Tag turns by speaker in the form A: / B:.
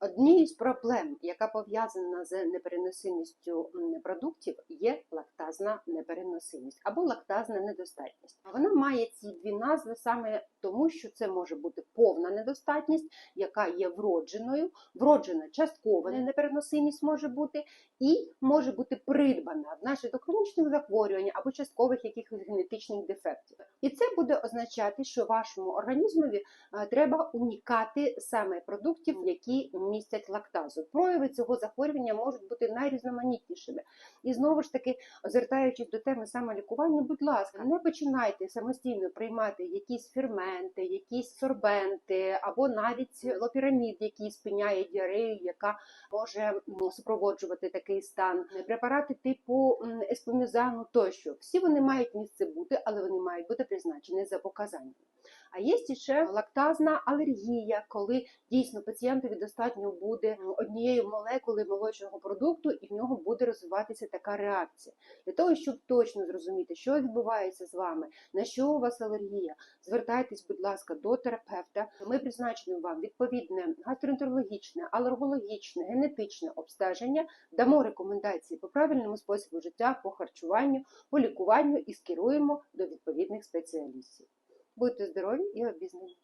A: Однією з проблем, яка пов'язана з непереносимістю продуктів, є лактазна непереносимість або лактазна недостатність. Вона має ці дві назви саме тому, що це може бути повна недостатність, яка є вродженою, вроджена часткова непереносимість може бути, і може бути придбана внаслідок хронічних захворювань або часткових якихось генетичних дефектів. І це буде означати, що вашому організмові е, треба унікати саме продуктів, які містять лактазу. Прояви цього захворювання можуть бути найрізноманітнішими. І знову ж таки, звертаючись до теми самолікування, будь ласка, не починайте самостійно приймати якісь ферменти, якісь сорбенти або навіть лопірамід, який спиняє діарею, яка може супроводжувати такий стан. Препарати типу еспомізану тощо. Всі вони мають місце бути, але вони мають бути призначені за показанням. А є ще лактазна алергія, коли дійсно пацієнтові достатньо буде однієї молекули молочного продукту, і в нього буде розвиватися така реакція. Для того, щоб точно зрозуміти, що відбувається з вами, на що у вас алергія, звертайтесь, будь ласка, до терапевта. Ми призначимо вам відповідне гастроентерологічне, алергологічне, генетичне обстеження, дамо рекомендації по правильному способу життя, по харчуванню, по лікуванню і скеруємо до відповідних спеціалістів. Будьте здорові і обізнані.